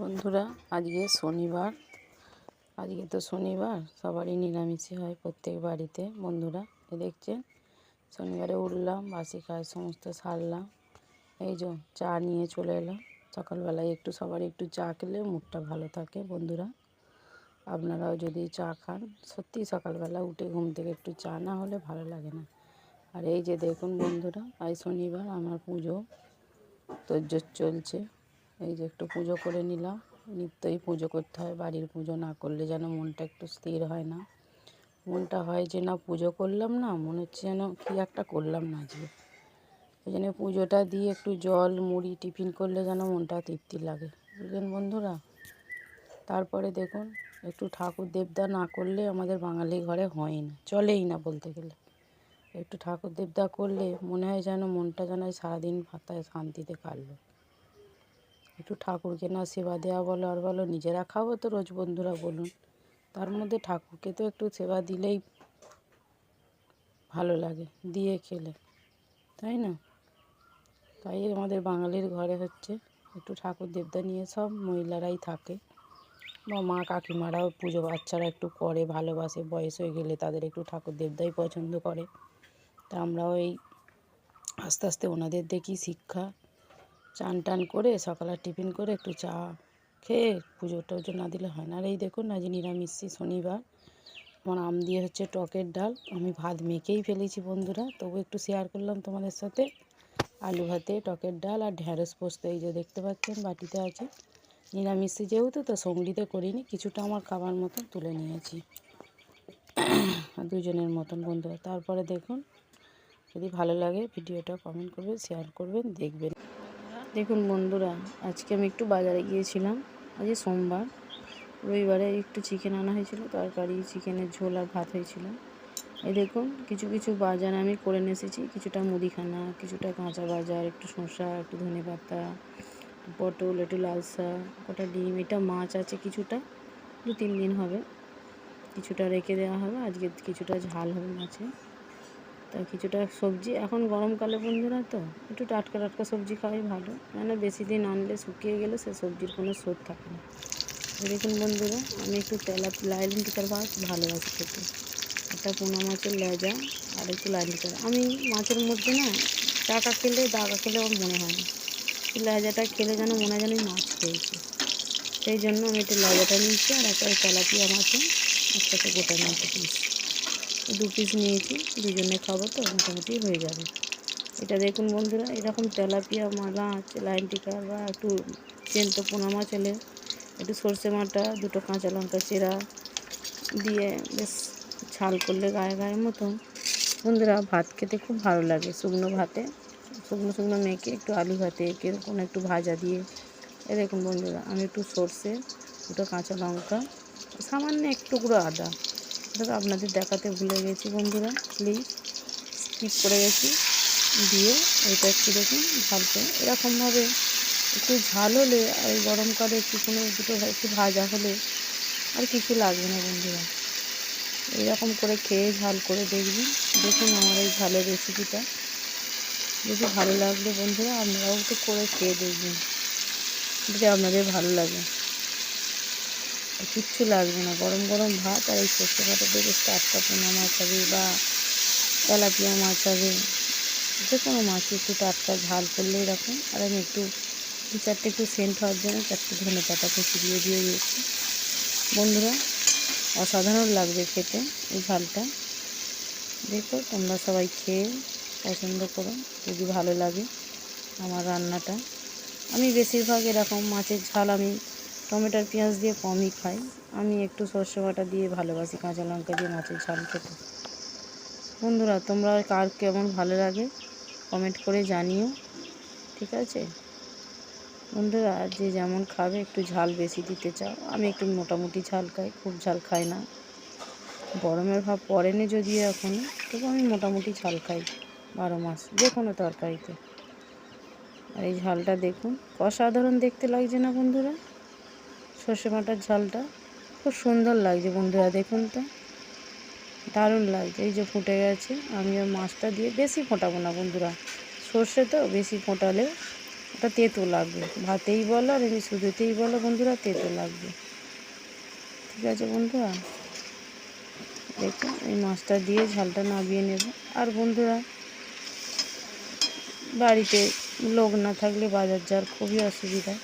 বন্ধুরা, আজকে শনিবার। আজকে তো শনিবার, সবারই নিরামিষই হয় প্রত্যেক বাড়িতে। বন্ধুরা, এ দেখছেন? শনিবারে উঠলাম, বাসি কাজ সমস্ত সারলাম। এই যে চা নিয়ে চলে এলাম। সকালবেলায় একটু সবার একটু চা খেলে মুডটা ভালো থাকে, বন্ধুরা। আপনারাও যদি চা খান, সত্যি সকালবেলা উঠে ঘুম থেকে একটু চা না হলে ভালো লাগে না। আর এই যে দেখুন বন্ধুরা, আজ শনিবার, আমার পুজো। তোজ্জোর চলছে। এই যে একটু পুজো করে নিলাম। নিত্যই পুজো করতে হয়, বাড়ির পুজো না করলে যেন মনটা একটু স্থির হয় না। মনটা হয় যে, না, পুজো করলাম না, মনে হচ্ছে যেন কী একটা করলাম না আজকে। ওই জন্য পুজোটা দিয়ে একটু জল, মুড়ি, টিফিন করলে যেন মনটা তৃপ্তি লাগে। বুঝলেন বন্ধুরা? তারপরে দেখুন, একটু ঠাকুর দেবদা না করলে আমাদের বাঙালি ঘরে হয় না, চলেই না বলতে গেলে। একটু ঠাকুর দেবদা করলে মনে হয় যেন মনটা যেন সারাদিন পাতায় শান্তিতে কাটলো। একটু ঠাকুরকে না সেবা দেওয়া বলো আর বলো, নিজেরা খাব তো রোজ বন্ধুরা বলুন। তার মধ্যে ঠাকুরকে তো একটু সেবা দিলেই ভালো লাগে, দিয়ে খেলে, তাই না? তাই আমাদের বাঙালির ঘরে হচ্ছে একটু ঠাকুর দেবতা নিয়ে সব মহিলারাই থাকে। বা মা কাকিমারাও পুজো, বাচ্চারা একটু করে, ভালোবাসে, বয়স হয়ে গেলে তাদের একটু ঠাকুর দেবতাই পছন্দ করে। তা আমরাও এই আস্তে আস্তে ওনাদের দেখি শিক্ষা চান টান করে সকালে টিফিন করে একটু চা খেয়ে পুজো টুজো না দিলে হয় না। আর এই দেখুন আজ নিরামিষি শনিবার। আমার আম দিয়ে হচ্ছে টকের ডাল। আমি ভাত মেখেই ফেলেছি বন্ধুরা। তবু একটু শেয়ার করলাম তোমাদের সাথে। আলু ভাতে টকের ডাল আর ঢ্যাঁড়স পোস্ত এই যে দেখতে পাচ্ছেন বাটিতে আছে। নিরামিষি যেহেতু, তো সঙ্গিতে করিনি। কিছুটা আমার খাবার মতন তুলে নিয়েছি। দুজনের মতন বন্ধুরা। তারপরে দেখুন, যদি ভালো লাগে ভিডিওটা কমেন্ট করবেন শেয়ার করবেন, দেখবেন। দেখুন বন্ধুরা, আজকে আমি একটু বাজারে গিয়েছিলাম আজ সোমবার। রবিবারে একটু চিকেন আনা হয়েছিল, তরকারি চিকেনের ঝোল আর ভাত হয়েছিল। এই দেখুন, কিছু কিছু বাজার আমি করে এসেছি, কিছুটা মুদিখানা, কিছুটা কাঁচা বাজার, একটু শসা, একটু ধনে পাতা, পটল, একটু লাল শাক কটা ডিম, এটা মাছ আছে কিছুটা দু তিন দিন হবে। কিছুটা রেখে দেওয়া হবে, আজকে কিছুটা ঝাল হবে মাছে। তা কিছুটা সবজি, এখন গরমকালে বন্ধুরা তো একটু টাটকা টাটকা সবজি খাওয়াই ভালো। কেন বেশি দিন আনলে শুকিয়ে গেলে সে সবজির কোনো স্বাদ থাকে না। দেখুন বন্ধুরা, আমি একটু তেলা লাইলিন টিকার মাছ ভালোবাসি খেতে। একটা পোনা মাছের লেজা আর একটু লাইন টিকার আমি মাছের মধ্যে না টাকা খেলে, দাগা খেলে আমার মনে হয় না। লেজাটা খেলে যেন মনে হয় যেন মাছ খেয়েছি। সেই জন্য আমি একটু লেজাটা নিয়েছি আর একটা তেলাপিয়া মাছে একসাথে গোটা মাছ পিস দু পিস নিয়েছি, দুজনে খাব তো, মোটামুটি হয়ে যাবে। এটা দেখুন বন্ধুরা, এরকম তেলাপিয়া মাছ লাইন টিকা বা একটু চেন্ত পোনা মাছ হলে একটু সর্ষে মাটা, দুটো কাঁচা লঙ্কা চেরা দিয়ে বেশ ছাল করলে গায়ে গায়ের মতন। বন্ধুরা, ভাত খেতে খুব ভালো লাগে, শুকনো ভাতে। শুকনো শুকনো মেখে একটু আলু ভাতে, কীরকম একটু ভাজা দিয়ে। এ দেখুন বন্ধুরা, আমি একটু সর্ষে, দুটো কাঁচা লঙ্কা, সামান্য একটু টুকরো আদা। এটা আপনাদের দেখাতে ভুলে গেছি বন্ধুরা প্লিজ স্কিপ করে গেছি। দিয়ে এটা একটু দেখুন করে। এরকমভাবে একটু ঝাল হলে আর এই গরমকালে একটু কোনো দুটো একটু ভাজা হলে আর কিছু লাগবে না বন্ধুরা। এইরকম করে খেয়ে ঝাল করে দেখবেন। দেখুন আমার এই ঝালের রেসিপিটা যদি ভালো লাগলে বন্ধুরা, আপনারাও একটু করে খেয়ে দেখবেন। যদি আপনাদের ভালো লাগে। কিচ্ছু লাগবে না। গরম গরম ভাত আর এই সর্ষে কাটা দিয়ে টাটকা পোনা মাছ হবে বা তেলাপিয়া মাছ হবে। যে কোনো মাছ একটু টাটকা ঝাল করলে এরকম। আর আমি একটু, দু চারটে একটু সেন্ট হওয়ার জন্য চারটে ধনে পাতা কুচি দিয়ে দিয়ে দিয়েছি। বন্ধুরা, অসাধারণ লাগবে খেতে এই ঝালটা। দেখো তোমরা সবাই খেয়ে পছন্দ করো, যদি ভালো লাগে আমার রান্নাটা। আমি বেশিরভাগ এরকম মাছের ঝাল আমি টমেটোর পেঁয়াজ দিয়ে কমই খাই। আমি একটু সর্ষে বাটা দিয়ে ভালোবাসি, কাঁচা লঙ্কা দিয়ে মাছের ঝাল খেতে। বন্ধুরা, তোমরা কার কেমন ভালো লাগে কমেন্ট করে জানিও, ঠিক আছে? বন্ধুরা, যে যেমন খাবে, একটু ঝাল বেশি দিতে চাও। আমি একটু মোটামুটি ঝাল খাই, খুব ঝাল খাই না। গরমের ভাব পড়েনি যদিও এখন, তবু আমি মোটামুটি ঝাল খাই বারো মাস, যে কোনো তরকারিতে। আর এই ঝালটা দেখুন, অসাধারণ দেখতে লাগছে না বন্ধুরা? সর্ষে বাটার ঝালটা খুব সুন্দর লাগছে বন্ধুরা, দেখুন তো। দারুণ লাগছে, এই যে ফুটে গেছে, আমি ওই মাছটা দিয়ে বেশি ফোটাবো না বন্ধুরা। সর্ষে তো বেশি ফোটালে ওটা তেতো লাগবে। ভাতেই বলো আর এমনি শুধুতেই বলো বন্ধুরা, তেতো লাগবে। ঠিক আছে বন্ধুরা? দেখো এই মাছটা দিয়ে ঝালটা নামিয়ে নেব। আর বন্ধুরা, বাড়িতে লোক না থাকলে বাজার যাওয়ার খুবই অসুবিধা।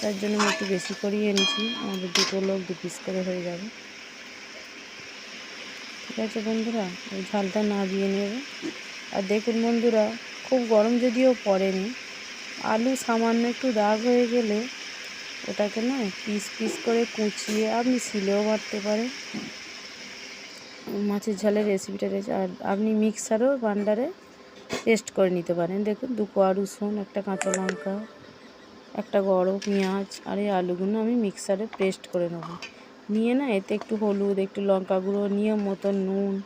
তার জন্য আমি একটু বেশি করেই এনেছি। আমাদের দুটো লোক দু পিস করে হয়ে যাবে। ঠিক আছে বন্ধুরা ওই ঝালটা না দিয়ে নেব। আর দেখুন বন্ধুরা, খুব গরম যদিও পড়েনি, আলু সামান্য একটু দাগ হয়ে গেলে ওটাকে না পিস পিস করে কুচিয়ে আপনি শিলেও বাটতে পারেন মাছের ঝালের রেসিপিটা রয়েছে। আর আপনি মিক্সারও বান্ডারে পেস্ট করে নিতে পারেন। দেখুন দু কোয়া রসুন, একটা কাঁচা লঙ্কা একটা গরম পেঁয়াজ আর এই আলুগুলো আমি মিক্সারে পেস্ট করে নেব। নিয়ে না এতে একটু হলুদ, একটু লঙ্কা গুঁড়ো, নিয়ম মতো নুন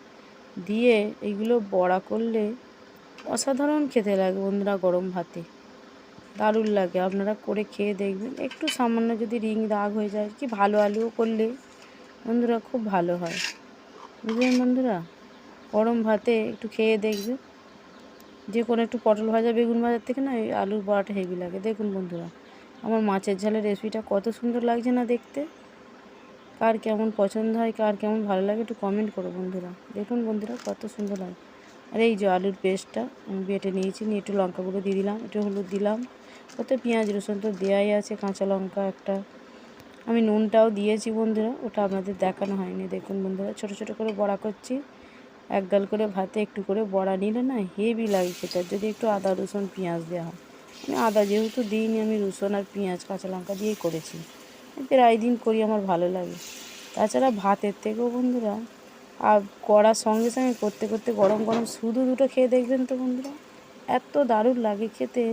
দিয়ে এইগুলো বড়া করলে অসাধারণ খেতে লাগে বন্ধুরা গরম ভাতে। দারুণ লাগে, আপনারা করে খেয়ে দেখবেন। একটু সামান্য যদি রিং দাগ হয়ে যায়, কি ভালো আলুও করলে বন্ধুরা খুব ভালো হয়। বুঝলেন বন্ধুরা? গরম ভাতে একটু খেয়ে দেখবেন। যে কোনো একটু পটল ভাজা, বেগুন ভাজার থেকে না এই আলুর বড়াটা হেভি লাগে। দেখুন বন্ধুরা, আমার মাছের ঝালের রেসিপিটা কত সুন্দর লাগছে না দেখতে। কার কেমন পছন্দ হয়, কার কেমন ভালো লাগে একটু কমেন্ট করো বন্ধুরা। দেখুন বন্ধুরা, কত সুন্দর লাগে। আর এই যে আলুর পেস্টটা আমি বেটে নিয়েছি, নিয়ে একটু লঙ্কা গুঁড়ো দিয়ে দিলাম, একটু হলুদ দিলাম। ওতে পেঁয়াজ, রসুন তো দেওয়াই আছে, কাঁচা লঙ্কা একটা। আমি নুনটাও দিয়েছি বন্ধুরা, ওটা আপনাদের দেখানো হয়নি। দেখুন বন্ধুরা, ছোট ছোট করে বড়া করছি। এক গাল করে ভাতে একটু করে বড়া নিলে না হেভি লাগে আর যদি একটু আদা, রসুন, পেঁয়াজ দেওয়া হয়। আমি আদা যেহেতু দিইনি, আমি রসুন আর পেঁয়াজ, কাঁচা লঙ্কা দিয়েই করেছি। প্রায় দিন করি, আমার ভালো লাগে। তাছাড়া ভাতের থেকেও বন্ধুরা, আর করার সঙ্গে সঙ্গে করতে করতে গরম গরম শুধু দুটো খেয়ে দেখবেন তো বন্ধুরা, এত দারুণ লাগে খেতে।